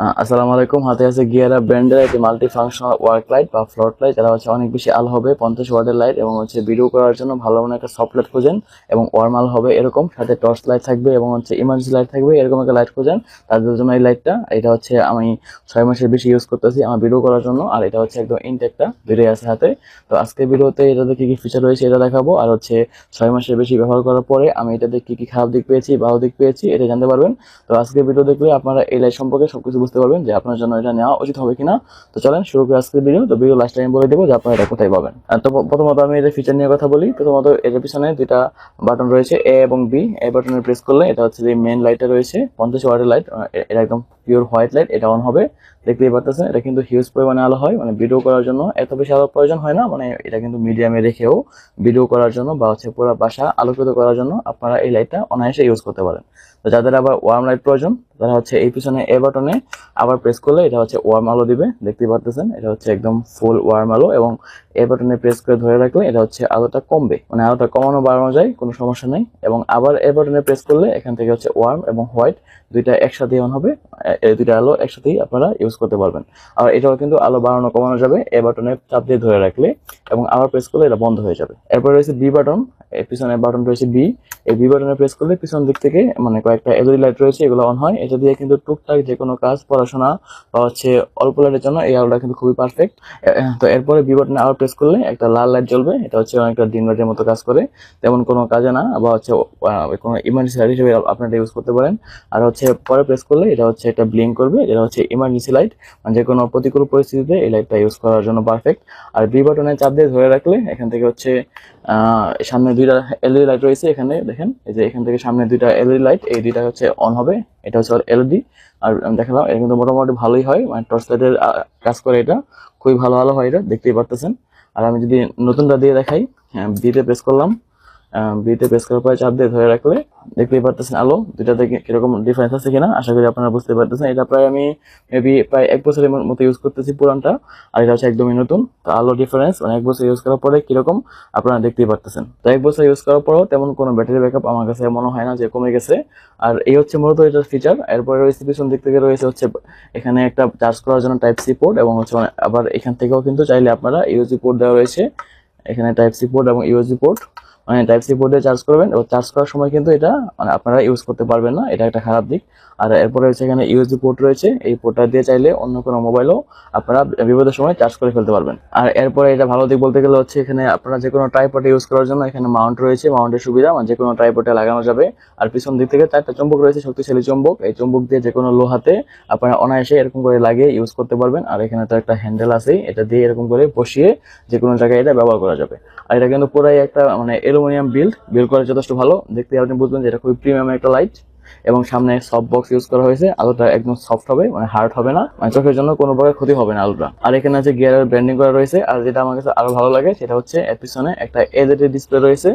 আসসালামু আলাইকুম। হাতে আছে গিয়ারা ব্র্যান্ডের একটি মাল্টি ফাংশনাল ওয়ার্ক লাইট বা ফ্লট লাইট যারা হচ্ছে অনেক বেশি আলো হবে, পঞ্চাশ ওয়ার্ডের লাইট এবং হচ্ছে ভিডিও করার জন্য ভালো মানে একটা সফট লাইট খোঁজেন এবং ওয়ার্ম আলো হবে এরকম। সাথে টর্চ লাইট থাকবে এবং হচ্ছে ইমার্জেন্সি লাইট থাকবে, এরকম একটা লাইট খোঁজেন। তাদের জন্য এই লাইটটা এটা হচ্ছে আমি ছয় মাসের বেশি ইউজ করতেছি আমার ভিডিও করার জন্য, আর এটা হচ্ছে একদম ইনটেকটা দুটোই আছে হাতে। তো আজকে ভিডিওতে এটাতে কি কি ফিচার রয়েছে এটা দেখাবো, আর হচ্ছে ছয় মাসের বেশি ব্যবহার করার পরে আমি এটাতে কি কি খারাপ দিক পেয়েছি, ভালো দিক পেয়েছি, এটা জানতে পারবেন। তো আজকে ভিডিও দেখলে আপনারা এই লাইট সম্পর্কে সবকিছু বুঝতে পারবেন যে আপনার জন্য এটা নেওয়া উচিত হবে কিনা। তো চলেন শুরু করি আজকের ভিডিও তো ভিডিও লাস্ট টাইম বলে দেবো যে আপনারা এটা কোথায় পাবেন। তো প্রথমত আমি এটা ফিচার নিয়ে কথা বলি। প্রথমত এটার পিছনে দুইটা বাটন রয়েছে এ এবং বি এ বাটনে প্রেস করলে এটা হচ্ছে যে মেন লাইটটা রয়েছে, পঞ্চাশ ওয়াটের লাইট এটা একদম পিওর হোয়াইট লাইট এটা অন হবে। দেখতেই পারতেছেন, এটা কিন্তু হিউজ পরিমাণে আলো হয় মানে ভিডিও করার জন্য এত বেশি আলোর প্রয়োজন হয় না মানে এটা কিন্তু মিডিয়ামে রেখেও ভিডিও করার জন্য বা হচ্ছে পুরো বাসা আলোকিত করার জন্য আপনারা এই লাইটটা অনায়াসে ইউজ করতে পারেন। তো যাদের আবার ওয়ার্ম লাইট প্রয়োজন, তারা হচ্ছে এই পিছনে এ বাটনে আবার প্রেস করলে এটা হচ্ছে ওয়ার্ম আলো দিবে দেখতে পারতেছেন? এটা হচ্ছে একদম ফুল ওয়ার্ম আলো এবং এ বাটনে প্রেস করে ধরে রাখলে এটা হচ্ছে আলোটা কমবে। মানে আলোটা কমানো বাড়ানো যায়, কোনো সমস্যা নেই। এবং আবার এ বাটনে প্রেস করলে এখান থেকে হচ্ছে ওয়ার্ম এবং হোয়াইট দুইটা একসাথে অন হবে। এই দুইটা আলো একসাথেই আপনারা ইউজ করতে পারবেন। আর এটাও কিন্তু আলো বাড়ানো কমানো যাবে এ বাটনে চাপ দিয়ে ধরে রাখলে এবং আবার প্রেস করলে এটা বন্ধ হয়ে যাবে। এরপর রয়েছে বি বাটন এর পিছনে বাটন রয়েছে বি এই বি বাটনে প্রেস করলে পিছন দিক থেকে মানে কয়েকটা এলইডি লাইট রয়েছে, এগুলো অন হয়। এটা দিয়ে কিন্তু টুকটাক যে কোনো কাজ, পড়াশোনা বা হচ্ছে অল্প লাইটের জন্য এই আলোটা কিন্তু খুবই পারফেক্ট তো এরপরে বি বাটনে প্রেস করলে একটা লাল লাইট জ্বলবে। এটা হচ্ছে অনেকটা ডিম লাইটের মতো কাজ করে। তেমন কোনো কাজে না, বা হচ্ছে কোনো ইমার্জেন্সি লাইট হিসেবে আপনারা ইউজ করতে পারেন। আর হচ্ছে পরে প্রেস করলে এটা হচ্ছে একটা ব্লিঙ্ক করবে এটা হচ্ছে ইমার্জেন্সি লাইট মানে যে কোনো প্রতিকূল পরিস্থিতিতে এই লাইটটা ইউজ করার জন্য পারফেক্ট আর বি বাটনে চাপ দিয়ে ধরে রাখলে এখান থেকে হচ্ছে সামনে দুইটা এলইডি লাইট রয়েছে এখানে, দেখেন। এই যে এখান থেকে সামনে দুইটা এলইডি লাইট এই দুইটা হচ্ছে অন হবে, এটা হচ্ছে এলইডি আর দেখালাম, এটা কিন্তু মোটামুটি ভালোই হয় মানে টর্চ লাইটের কাজ করে এটা, খুবই ভালো ভালো হয় এটা, দেখতেই পারতেছেন। আর আমি যদি নতুনটা দিয়ে দেখাই হ্যাঁ বিতে প্রেস করলাম বিতে প্রেস করার পরে চাপ দিয়ে ধরে রাখলে দেখতেই পারতেছেন আলো। দুইটাতে কীরকম ডিফারেন্স আছে কিনা? আশা করি আপনারা বুঝতে পারতেছেন। এটা প্রায় আমি মেবি প্রায় এক বছরের মতো ইউজ করতেছি পুরানটা আর এটা হচ্ছে একদমই নতুন। তো আলো ডিফারেন্স মানে এক বছর ইউজ করার পরে কীরকম আপনারা দেখতেই পারতেছেন। তো এক বছর ইউজ করার পরেও তেমন কোনো ব্যাটারি ব্যাকআপ আমার কাছে মনে হয় না যে কমে গেছে। আর এই হচ্ছে মূলত এটার ফিচার এরপরে রয়েছে পিছন দিক থেকে রয়েছে হচ্ছে এখানে একটা চার্জ করার জন্য টাইপ সি পোর্ট এবং হচ্ছে মানে আবার এখান থেকেও কিন্তু চাইলে আপনারা ইউএসবি পোর্ট দেওয়া রয়েছে। এখানে টাইপ সি পোর্ট এবং ইউএসবি পোর্ট মানে টাইপ সি দিয়ে চার্জ করবেন এবং চার্জ করার সময় কিন্তু এটা মানে আপনারা ইউজ করতে পারবেন না। এটা একটা খারাপ দিক। আর এরপরে হচ্ছে এখানে ইউএসবি পোর্ট রয়েছে। এই পোর্টটা দিয়ে চাইলে অন্য কোনো মোবাইলও আপনারা বিপদের সময় চার্জ করে ফেলতে পারবেন। আর এরপরে এটা ভালো দিক বলতে গেলে হচ্ছে এখানে আপনারা যে কোনো ট্রাইপডে ইউজ করার জন্য এখানে মাউন্ট রয়েছে। মাউন্টের সুবিধা মানে যে কোনো ট্রাইপডে লাগানো যাবে। আর পিছন দিক থেকে চারটা চম্বক রয়েছে, শক্তিশালী চম্বক। এই চম্বক দিয়ে যে কোনো লোহাতে আপনারা অনায়াসে এরকম করে লাগিয়ে ইউজ করতে পারবেন। আর এখানে তো একটা হ্যান্ডেল আছে এটা দিয়ে এরকম করে বসিয়ে যে কোনো জায়গায় এটা ব্যবহার করা যাবে। আর এটা কিন্তু পুরাই একটা মানে অ্যালুমিনিয়াম বিল্ড বিল্ড করা যথেষ্ট ভালো। দেখতে আপনি বুঝবেন যে এটা খুবই প্রিমিয়াম একটা লাইট এবং সামনে সফট বক্স ইউজ করা হয়েছে। আলোটা একদম সফট হবে মানে হার্ড হবে না। মানে চোখের জন্য কোনো প্রকার ক্ষতি হবে না আলোটা। আর এখানে আছে গিয়ারের ব্র্যান্ডিং করা রয়েছে। আর যেটা আমার কাছে আরও ভালো লাগে, সেটা হচ্ছে এর পিছনে একটা এলইডি ডিসপ্লে রয়েছে।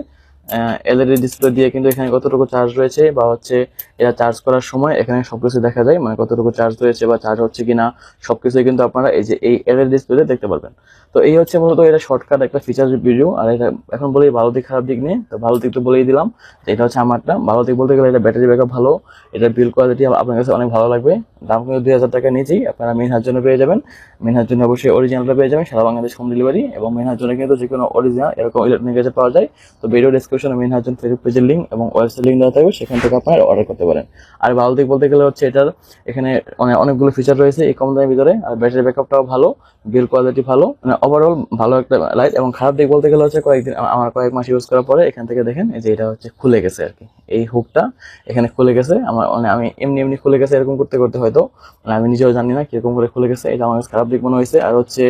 এলইডি ডিসপ্লে দিয়ে কিন্তু এখানে কতটুকু চার্জ রয়েছে বা হচ্ছে এটা চার্জ করার সময় এখানে সবকিছু দেখা যায় মানে কতটুকু চার্জ রয়েছে বা চার্জ হচ্ছে কিনা, সবকিছুই কিন্তু আপনারা এই যে এই এলইডি ডিসপ্লেতে দেখতে পারবেন। তো এই হচ্ছে মূলত এটা শর্টকাট একটা ফিচার ভিডিও আর এটা এখন বলি ভালো দিক, খারাপ দিক নিয়ে তো ভালো দিক তো বলেই দিলাম এটা হচ্ছে আমারটা। ভালো দিক বলতে গেলে এটা ব্যাটারি ব্যাকআপ ভালো, এটা বিল কোয়ালিটি আপনার কাছে অনেক ভালো লাগবে। দাম কিন্তু দুই হাজার টাকা নিচেই আপনারা মিনহার জন্য পেয়ে যাবেন। মেনহার জন্য অবশ্যই অরিজিনালটা পেয়ে যাবেন, সারা বাংলাদেশ হোম ডেলিভারি এবং মেনহার জন্য কিন্তু যে কোনো অরিজিনাল এরকম ইলেকট্রনিক পাওয়া যায়। তো ভিডিও ডিসক্রিপশনে মিনহার জন্য ফেসবুক পেজের লিঙ্ক এবং ওয়েবসাইট লিঙ্ক দেওয়া থাকবে, সেখান থেকে আপনারা অর্ডার করতে পারেন। আর ভালো দিক বলতে গেলে হচ্ছে এটার এখানে মানে অনেকগুলো ফিচার রয়েছে এই কম দামের ভিতরে, আর ব্যাটারি ব্যাকআপটাও ভালো বিল কোয়ালিটি ভালো মানে ওভারঅল ভালো একটা লাইট এবং খারাপ দিক বলতে গেলে হচ্ছে কয়েকদিন আমার কয়েক মাস ইউজ করার পরে এখান থেকে দেখেন, এই যে এটা হচ্ছে খুলে গেছে আর কি। এই হুকটা এখানে খুলে গেছে, আমার মানে আমি এমনি এমনি খুলে গেছে এরকম করতে করতে হয়তো মানে আমি নিজেও জানি না কীরকম করে খুলে গেছে, এটা আমার কাছে খারাপ দিক মনে হয়েছে। আর হচ্ছে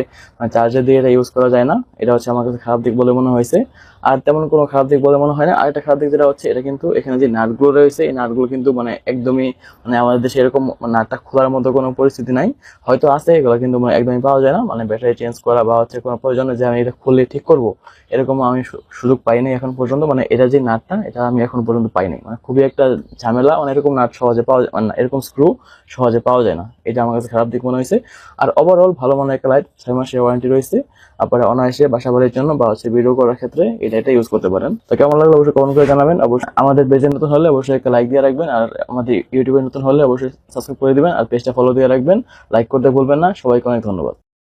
চার্জার দিয়ে এটা ইউজ করা যায় না, এটা হচ্ছে আমার কাছে খারাপ দিক বলে মনে হয়েছে। আর তেমন কোনো খারাপ দিক বলে মনে হয় না। আর একটা খারাপ দিক যেটা হচ্ছে, এটা কিন্তু এখানে যে নাটগুলো রয়েছে, এই নাটগুলো কিন্তু মানে একদমই মানে আমাদের দেশে এরকম নাটটা খোলার মতো কোনো পরিস্থিতি নাই। হয়তো আছে, এগুলো কিন্তু মানে একদমই পাওয়া যায় না। মানে ব্যাটারি চেঞ্জ করা বা হচ্ছে কোনো প্রয়োজনে যে আমি এটা খুলে ঠিক করব। এরকম আমি সুযোগ পাইনি এখন পর্যন্ত। মানে এটা যে নাটটা, এটা আমি এখন পর্যন্ত পাইনি মানে খুবই একটা ঝামেলা। মানে এরকম নাট সহজে পাওয়া যায় মানে এরকম স্ক্রু সহজে পাওয়া যায় না। এটা আমার কাছে খারাপ দিক মনে হয়েছে। আর ওভারঅল ভালো মানের একটা লাইট ছয় মাসের ওয়ারেন্টি রয়েছে। আপনারা অনায়াসে বাসা বাড়ির জন্য বা হচ্ছে ভিডিও করার ক্ষেত্রে এটা এটা ইউজ করতে পারেন। তো কেমন লাগল অবশ্যই কমেন্ট করে জানাবেন। অবশ্যই আমাদের পেজে নতুন হলে অবশ্যই একটা লাইক দিয়ে রাখবেন আর আমাদের ইউটিউবে নতুন হলে অবশ্যই সাবস্ক্রাইব করে দিবেন আর পেজটা ফলো দিয়ে রাখবেন। লাইক করতে ভুলবেন না। সবাইকে অনেক ধন্যবাদ।